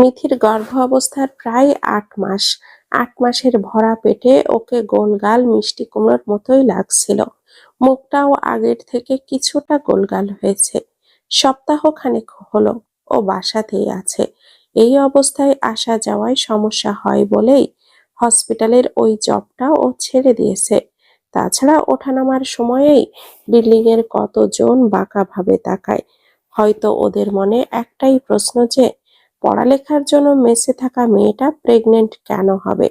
মিথির গর্ভ অবস্থার প্রায় আট মাস। আট মাসের ভরা পেটে ওকে গোলগাল মিষ্টি কুমড়োর মতোই লাগছিল। মুখটাও আগের থেকে কিছুটা গোলগাল হয়েছে। সপ্তাহ খানেক হলো ও বাসাতেই আছে। এই অবস্থায় আসা যাওয়ায় সমস্যা হয় বলেই হসপিটালের ওই জবটা ও ছেড়ে দিয়েছে। তাছাড়া ওঠানামার সময়েই বিল্ডিং এর কতজন বাঁকাভাবে তাকায়, হয়তো ওদের মনে একটাই প্রশ্ন যে পড়ালেখার জন্য মেসে থাকা মেয়েটা প্রেগনেন্ট কেন হবে?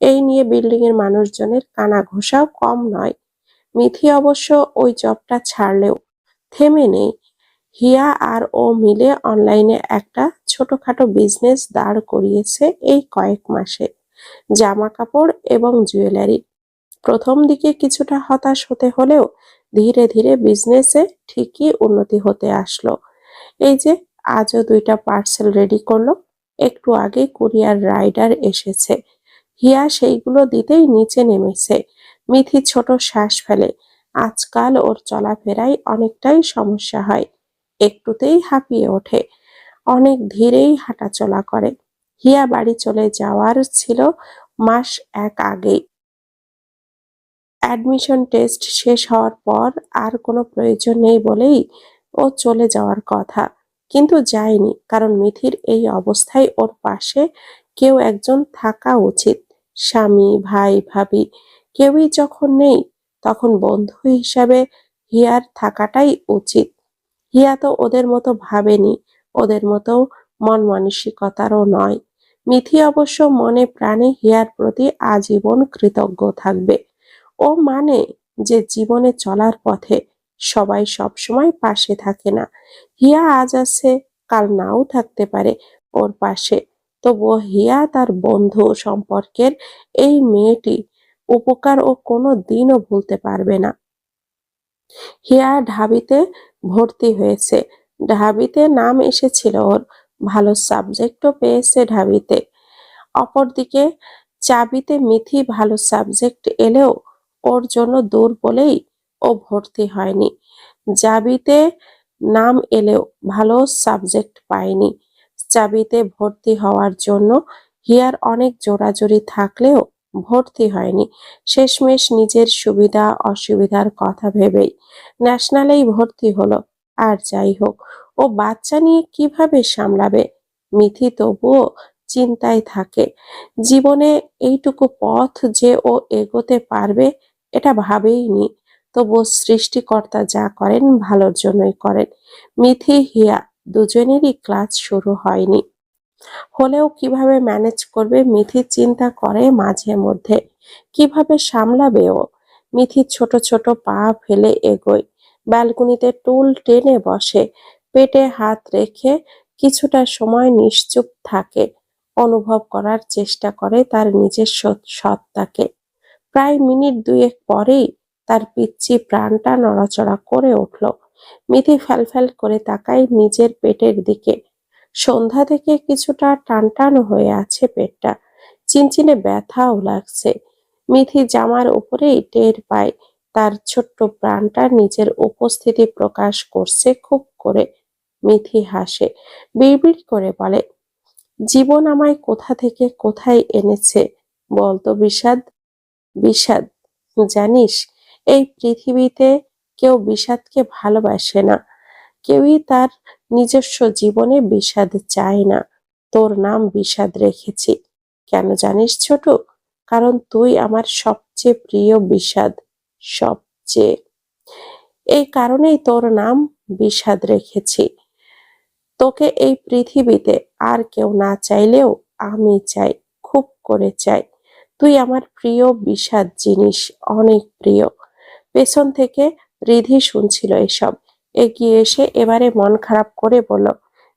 এই নিয়ে বিল্ডিং এর মানুষজনের কানা ঘোষাও কম নয়। মিথি অবশ্য ওই জবটা ছাড়লেও থেমে নেই। হিয়া আর ও মিলে অনলাইনে একটা ছোটখাটো বিজনেস দাঁড় করিয়েছে এই কয়েক মাসে। জামা কাপড় এবং জুয়েলারি প্রথম দিকে কিছুটা হতাশ হতে হলেও ধীরে ধীরে বিজনেসে ঠিকই উন্নতি হতে আসলো। এই যে আজও দুইটা পার্সেল রেডি করল। একটু আগে কুরিয়ার রাইডার এসেছে। হিয়া সেইগুলো দিতেই নিচে নেমেছে। মিথি ছোট শ্বাস ফেলে। আজকাল ওর চলাফেরায় অনেকটাই সমস্যা হয়। একটুতেই হাঁপিয়ে ওঠে। অনেক ধীরেই হাঁটাচলা করে। হিয়া বাড়ি চলে যাওয়ার ছিল মাস এক আগেই। অ্যাডমিশন টেস্ট শেষ হওয়ার পর আর কোনো প্রয়োজন নেই বলেই ও চলে যাওয়ার কথা। কিন্তু যায়নি, কারণ মিথির এই অবস্থায় ওর পাশে কেউ একজন থাকা উচিত। স্বামী, ভাই, ভাবি, কেউই যখন নেই, তখন বন্ধু হিসাবে হিয়ার থাকাটাই উচিত। হিয়া তো ওদের মতো ভাবেনি, ওদের মতো মন মানসিকতারও নয়। মিথি অবশ্য মনে প্রাণে হিয়ার প্রতি আজীবন কৃতজ্ঞ থাকবে। ও মানে যে জীবনে চলার পথে সবাই সবসময় পাশে থাকে না। হিয়া আজ আছে, কাল নাও থাকতে পারে ওর পাশে। তবুও হিয়া তার বন্ধু সম্পর্কের এই মেয়েটি উপকার ও কোনো দিনও ভুলতে পারবে না। হিয়া ঢাবিতে ভর্তি হয়েছে। ঢাবিতে নাম এসেছিল ওর। ভালো সাবজেক্টও পেয়েছে ঢাবিতে। অপরদিকে চাবিতে মিথি ভালো সাবজেক্ট এলেও ওর জন্য দূর বলেই ও ভর্তি হয়নি। জাবিতে নাম এলেও ভালো সাবজেক্ট পায়নি। চাবিতে ভর্তি হওয়ার জন্য হিয়ার অনেক জোরাজুরি থাকলেও ভর্তি হয়নি। শেষমেশ নিজের সুবিধা অসুবিধার কথা ভেবেই ন্যাশনালেই ভর্তি হলো। আর যাই হোক, ও বাচ্চা নিয়ে কীভাবে সামলাবে? মিথি তবুও চিন্তায় থাকে। জীবনে এইটুকু পথ যে ও এগোতে পারবে, এটা ভাবেইনি তবুও সৃষ্টিকর্তা যা করেন, ভালোর জন্যই করেন। মিথি, হিয়া দুজনেরই ক্লাস শুরু হয়নি। হলেও কীভাবে ম্যানেজ করবে মিথি চিন্তা করে মাঝে মধ্যে। কীভাবে সামলাবে ও? মিথি ছোট ছোট পা ফেলে এগোয়। ব্যালকনিতে টুল টেনে বসে। পেটে হাত রেখে কিছুটা সময় নিশ্চুপ থাকে। অনুভব করার চেষ্টা করে তার নিজের সত্তাকে। প্রায় মিনিট দুয়েক পরেই তার পিচ্ছি প্রাণটা নড়াচড়া করে উঠল। মিথি ফ্যালফ্যাল করে তাকায় নিজের পেটের দিকে। সন্ধ্যা থেকে কিছুটা টানটান হয়ে আছে পেটটা। চিনচিনে ব্যথাও লাগছে। মিথি জামার উপরেই টের পায়, তার ছোট্ট প্রাণটা নিজের উপস্থিতি প্রকাশ করছে খুব করে। মিথি হাসে, বিড়বিড় করে বলে, জীবন আমায় কোথা থেকে কোথায় এনেছে? বলতো বিষাদ বিষাদ, জানিস এই পৃথিবীতে কেউ বিষাদকে ভালোবাসে না। কেউই তার নিজস্ব জীবনে বিষাদ চায় না। তোর নাম বিষাদ রেখেছি। কেন জানিস ছোট? কারণ তুই আমার সবচেয়ে প্রিয় বিষাদ। সবচেয়ে। এই কারণেই তোর নাম বিষাদ রেখেছি। তোকে এই পৃথিবীতে আর কেউ না চাইলেও আমি চাই, খুব করে চাই। তুই আমার প্রিয় বিষাদ জিনিস, অনেক প্রিয়। পেছন থেকে রিধি শুনছিল এসব। এগিয়ে এসে এবারে মন খারাপ করে বলল,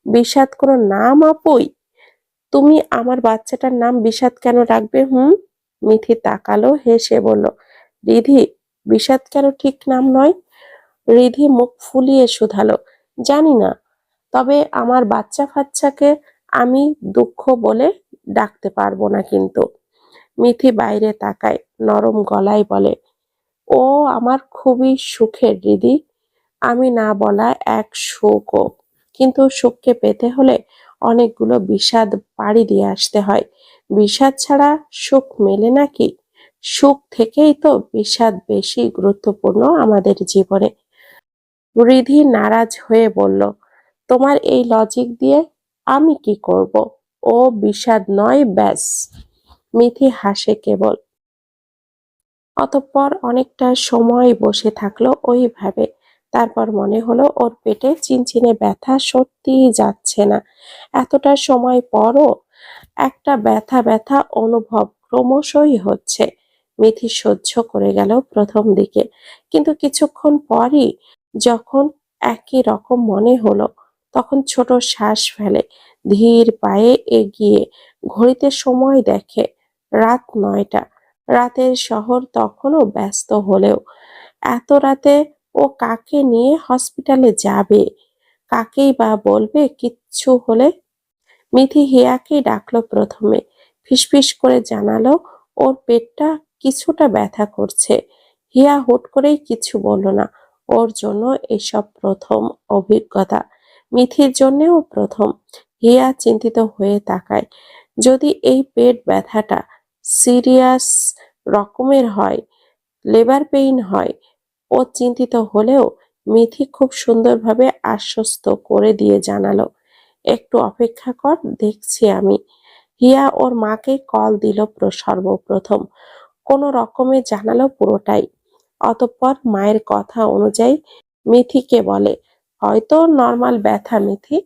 বিষাদ কোনো নাম আপুই তুমি আমার বাচ্চাটার নাম বিষাদ কেন রাখবে, হুম? মিথি তাকালো, হেসে বলল, রিধি, বিষাদ কেন ঠিক নাম নয়? রিধি মুখ ফুলিয়ে শুধালো, জানি না, তবে আমার বাচ্চা ফাচ্চাকে আমি দুঃখ বলে ডাকতে পারব না কিন্তু। মিথি বাইরে তাকায়, নরম গলায় বলে ও আমার খুবই সুখের, দিদি। আমি না বলা এক সুখও কিন্তু সুখকে পেতে হলে অনেকগুলো বিষাদ পাড়ি দিয়ে আসতে হয়। বিষাদ ছাড়া সুখ মেলে নাকি সুখ থেকেই তো বিষাদ বেশি গুরুত্বপূর্ণ আমাদের জীবনে। রিধি নারাজ হয়ে বলল, তোমার এই লজিক দিয়ে আমি কি করব? ও বিষাদ নয়, ব্যাস। মিথি হাসে কেবল। অতঃপর অনেকটা সময় বসে থাকল ওইভাবে। তারপর মনে হলো ওর পেটে চিনচিনে ব্যথা সত্যিই যাচ্ছে না। এতটা সময় পরও একটা ব্যথা ব্যথা অনুভব ক্রমশই হচ্ছে। মিথি সহ্য করে গেল প্রথম দিকে। কিন্তু কিছুক্ষণ পরই যখন একই রকম মনে হলো, তখন ছোট শ্বাস ফেলে, ধীর পায়ে এগিয়ে, ঘড়িতে সময় দেখে। রাত নয়টা। রাতের শহর তখনও ব্যস্ত হলেও, এত রাতে ও কাকে নিয়ে হসপিটালে যাবে? কাকেই বা বলবে কিচ্ছু হলে? মিথি হিয়াকেই ডাকলো প্রথমে। ফিসফিস করে জানালো, ওর পেটটা কিছুটা ব্যথা করছে। হিয়া হুট করেই কিছু বলল না। ওর জন্য এসব প্রথম অভিজ্ঞতা। মিথির জন্যেও প্রথম। হিয়া চিন্তিত হয়ে তাকায়। যদি এই পেট ব্যথাটা সিরিয়াস রকমের হয়, লেবার পেইন হয় ও চিন্তিত হলেও মিথি খুব সুন্দরভাবে আশ্বস্ত করে দিয়ে জানালো, একটু অপেক্ষা কর, দেখছি আমি। হিয়া ওর মাকে কল দিল প্র- সর্বপ্রথম। কোনো রকমে জানালো পুরোটাই। অতঃপর মায়ের কথা অনুযায়ী মিথিকে বলে, হয়তো নর্মাল ব্যথা মিথি।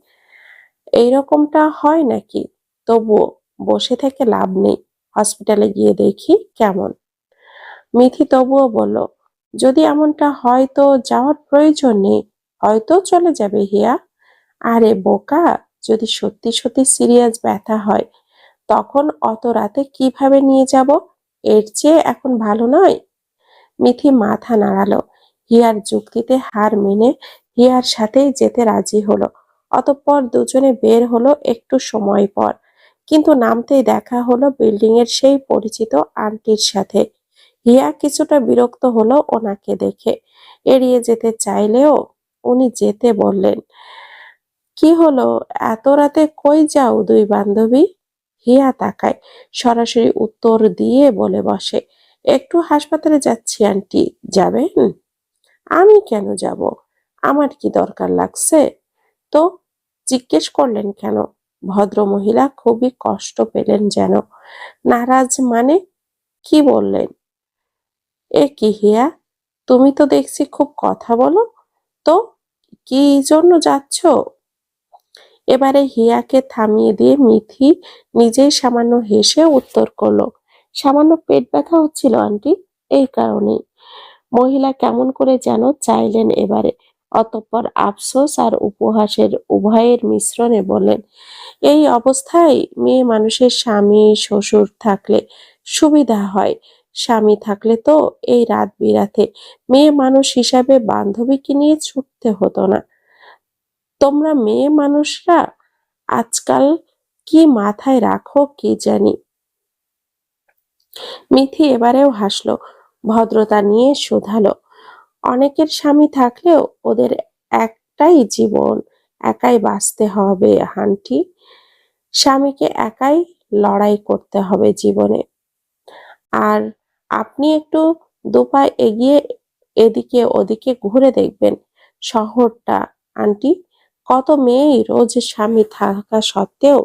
এইরকমটা হয় নাকি? তবুও বসে থেকে লাভ নেই। হসপিটালে গিয়ে দেখি কেমন। মিথি তবুও বলল, যদি এমনটা হয় তো যাওয়ার প্রয়োজন নেই, হয়তো চলে যাবে হিয়া। আরে বোকা, যদি সত্যি সত্যি সিরিয়াস ব্যথা হয়, তখন অত রাতে কীভাবে নিয়ে যাব? এর চেয়ে এখন ভালো নয়? মিথি মাথা নাড়ালো। হিয়ার যুক্তিতে হার মেনে হিয়ার সাথেই যেতে রাজি হলো। অতঃপর দুজনে বের হলো একটু সময় পর। কিন্তু নামতেই দেখা হলো বিল্ডিং এর সেই পরিচিত আন্টির সাথে। হিয়া কিছুটা বিরক্ত হলো ওনাকে দেখে। এড়িয়ে যেতে চাইলেও উনি যেতে বললেন, কি হলো? এত রাতে কই যাও দুই বান্ধবী? হিয়া তাকায়, সরাসরি উত্তর দিয়ে বলে বসে, একটু হাসপাতালে যাচ্ছি আন্টি, যাবেন? আমি কেন যাব? আমার কি দরকার লাগছে? তো, জিজ্ঞেস করলেন কেন? ভদ্র মহিলা খুবই কষ্ট পেলেন যেন। নারাজ মানে কি বললেন? এ কি হিয়া? তুমি তো দেখছি খুব কথা বলো। তো কি জন্য যাচ্ছ? এবারে হিয়াকে থামিয়ে দিয়ে মিথি নিজেই সামান্য হেসে উত্তর করল, সামান্য পেট ব্যথা হচ্ছিল আন্টি, এই কারণেই। মহিলা কেমন করে যেন চাইলেন এবারে। অতঃপর আফসোস আর উপহাসের উভয়ের মিশ্রণে বললেন এই অবস্থায় মেয়ে মানুষের স্বামী, শ্বশুর থাকলে সুবিধা হয়। স্বামী থাকলে তো এই রাত বিরাতে মেয়ে মানুষ হিসাবে বান্ধবীকে নিয়ে ছুটতে হতো না। তোমরা মেয়ে মানুষরা আজকাল কি মাথায় রাখো কি জানি? মিথি এবারেও হাসলো, ভদ্রতা নিয়ে শোধালো। অনেকের স্বামী থাকলেও ওদের একটাই জীবন, একাই বাঁচতে হবে। হান্টি স্বামীকে একাই লড়াই করতে হবে জীবনে। আর আপনি একটু দুপায় এগিয়ে এদিকে ওদিকে ঘুরে দেখবেন শহরটা। আন্টি, কত মেয়েই রোজ স্বামী থাকা সত্ত্বেও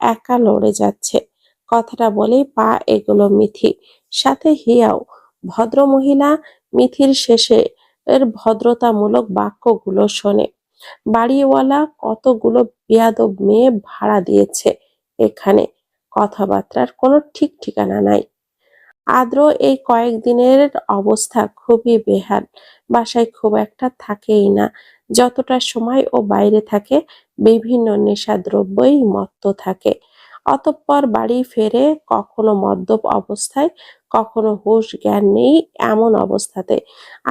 একা লড়ে যাচ্ছে। কথাটা বলেই পা এগুলো মিথি। সাথে হিয়াও ভদ্র মহিলা মিথির শেষে ভদ্রতামূলক বাক্যগুলো শোনে। বাড়িওয়ালা কতগুলো বেয়াদব মেয়ে ভাড়া দিয়েছে এখানে? কথাবার্তার কোনো ঠিক ঠিকানা নাই। আদ্র এই কয়েকদিনের অবস্থা খুবই বেহাল। বাসায় খুব একটা থাকেই না। যতটা সময় ও বাইরে থাকে, বিভিন্ন নেশাদ্রব্যই মত্ত থাকে। অতঃপর বাড়ি ফেরে কখনো মদ্যপ অবস্থায় কখনো হুশ জ্ঞান নেই এমন অবস্থাতে।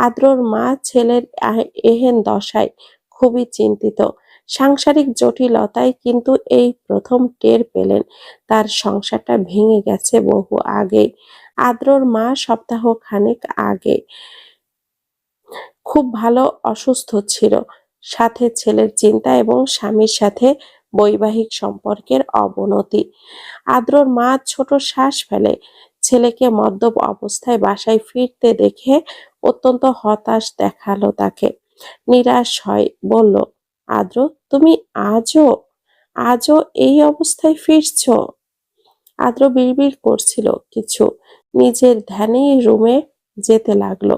আদ্রর মা ছেলের এহেন দশায় খুবই চিন্তিত। সাংসারিক জটিলতায় কিন্তু এই প্রথম টের পেলেন। তার সংসারটা ভেঙে গেছে বহু আগে আদ্রর মা সপ্তাহ খানেক আগে খুব ভালো অসুস্থ ছিল। সাথে ছেলের চিন্তা এবং স্বামীর সাথে বৈবাহিক সম্পর্কের অবনতি। আদ্রর মা ছোট শ্বাস ফেলে। ছেলেকে মদ্যপ অবস্থায় বাসায় ফিরতে দেখে অত্যন্ত হতাশ দেখাল তাকে। নিরাশ হয়, বলল, আদ্র, তুমি আজও আজও এই অবস্থায় ফিরছো? আদ্র বিড়বিড় করছিল কিছু। নিজের ধ্যানেই রুমে যেতে লাগল।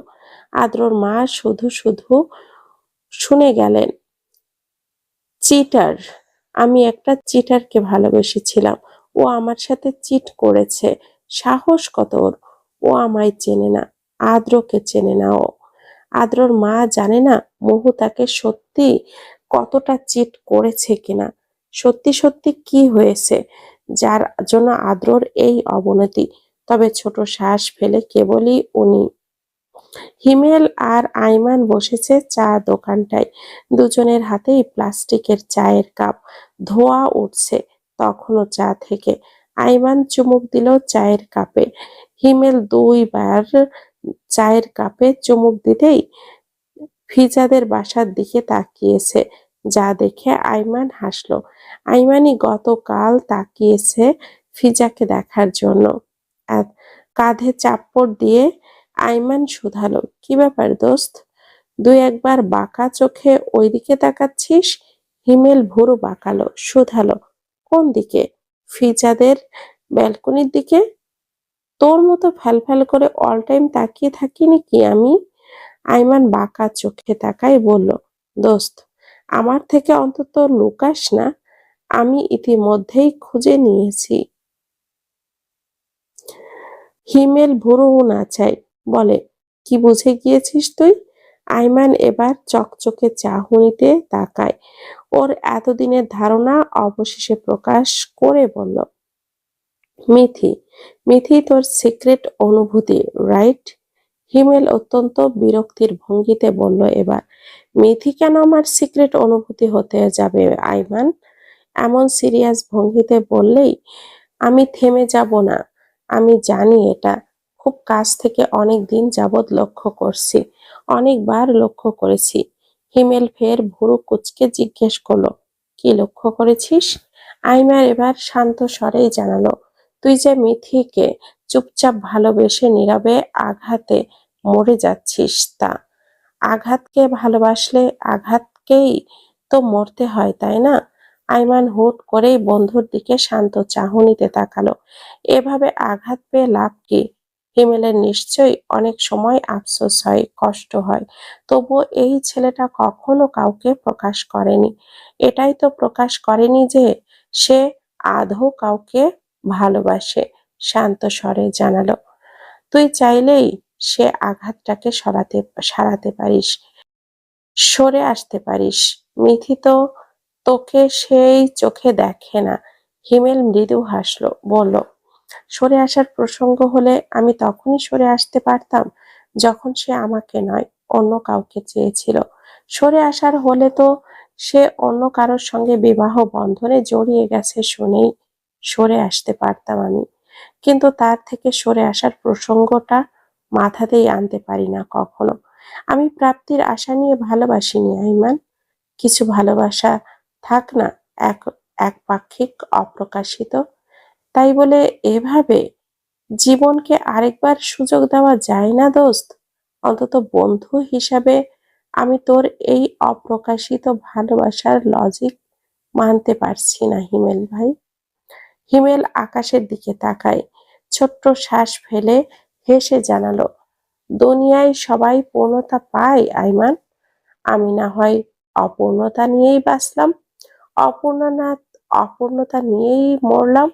আদ্রর মা শুধু শুধু শুনে গেলেন, চিটার, আমি একটা চিটারকে ভালোবেসেছিলাম। ও আমার সাথে চিট করেছে। সাহস কত ওর? ও আমায় চেনে না, আদ্রকে চেনে না ও। আদ্রর মা জানে না মহু তাকে সত্যি কতটা চিট করেছে কিনা। সত্যি সত্যি কি হয়েছে যার জন্য আদ্রর এই অবনতি? তবে ছোট শ্বাস ফেলে কেবলই উনি। হিমেল আর আইমান বসেছে চা দোকানটায়। দুজনের হাতেই প্লাস্টিকের চায়ের কাপ। ধোয়া উঠছে তখনও চা থেকে। আইমান চুমুক দিল চায়ের কাপে। হিমেল দুইবার চায়ের কাপে চুমুক দিতেই ফিজাদের বাসার দিকে তাকিয়েছে, যা দেখে আইমান হাসলো। আইমানি গতকাল তাকিয়েছে ফিজাকে দেখার জন্য। কাঁধে চাপ্পড় দিয়ে আইমান শুধালো, কি ব্যাপার দোস্ত? দুই একবার বাঁকা চোখে ওইদিকে তাকাচ্ছিস? হিমেল ভুরু বাঁকালো, শুধালো, কোন দিকে? ফিজাদের ব্যালকনির দিকে। তোর মতো ফ্যাল ফ্যাল করে অল টাইম তাকিয়ে থাকিনি কি আমি? আইমান বাঁকা চোখে তাকাই বলল, দোস্ত, আমার থেকে অন্তত লুকাস না। আমি ইতিমধ্যেই খুঁজে নিয়েছি। হিমেল ভুরু নাচাই বলে, কি বুঝে গিয়েছিস তুই? আইমান এবার চকচকে চাহুনিতে তাকায়। ওর এতদিনের ধারণা অবশেষে প্রকাশ করে বলল, মিথি মিথি তোর সিক্রেট অনুভূতি রাইট হিমেল অত্যন্ত বিরক্তির ভঙ্গিতে বলল, এবার মিথি কেন আমার সিক্রেট অনুভূতি হতে যাবে, আইমান? এমন সিরিয়াস ভঙ্গিতে বললেই, আমি থেমে যাব না, আমি জানি এটা। খুব কাছ থেকে অনেক দিন যাবৎ লক্ষ্য করছি, অনেকবার লক্ষ্য করেছি। হিমেল ফের ভুরু কুচকে জিজ্ঞেস করল, কি লক্ষ্য করেছিস? আইমার এবার শান্ত স্বরেই জানালো, তুই যে মিথিকে চুপচাপ ভালোবেসে নীরবে আঘাতে মরে যাচ্ছিস তা। আঘাতকে ভালোবাসলে আঘাতকেই তো মরতে হয়, তাই না? আইমান হুট করেই বন্ধুর দিকে শান্ত চাহনিতে তাকালো, এভাবে আঘাত পেয়ে লাভ কি? হিমেলের নিশ্চয়ই অনেক সময় আফসোস হয়, কষ্ট হয়। তবুও এই ছেলেটা কখনো কাউকে প্রকাশ করেনি। এটাই তো প্রকাশ করেনি যে সে আধো কাউকে ভালোবাসে, শান্ত স্বরে জানালো। তুই চাইলেই সে আঘাতটাকে সরাতে, সারাতে পারিস, সরে আসতে পারিস। মিথি তো তোকে সেই চোখে দেখে না। হিমেল মৃদু হাসলো, বলল সরে আসার প্রসঙ্গ হলে আমি তখনই সরে আসতে পারতাম যখন সে আমাকে নয়, অন্য কাউকে চেয়েছিল। সরে আসার হলে তো সে অন্য কারোর সঙ্গে বিবাহ বন্ধনে জড়িয়ে গেছে শুনেই সরে আসতে পারতাম আমি। কিন্তু তার থেকে সরে আসার প্রসঙ্গটা মাথাতেই আনতে পারি না কখনো। আমি প্রাপ্তির আশা নিয়ে ভালোবাসিনি, আইমান। কিছু ভালোবাসা থাক না, এক, একপাক্ষিক অপ্রকাশিত তাই বলে এভাবে জীবনকে আরেকবার সুযোগ দেওয়া যায় না, দোস্ত। অন্তত বন্ধু হিসাবে আমি তোর এই অপ্রকাশিত ভালোবাসার লজিক মানতে পারছি না, হিমেল ভাই। হিমেল আকাশের দিকে তাকায়, ছোট্ট শ্বাস ফেলে হেসে জানালো, দুনিয়ায় সবাই পূর্ণতা পায়, আইমান। আমি না হয় অপূর্ণতা নিয়েই বাঁচলাম, অপূর্ণনাথ অপূর্ণতা নিয়েই মরলাম।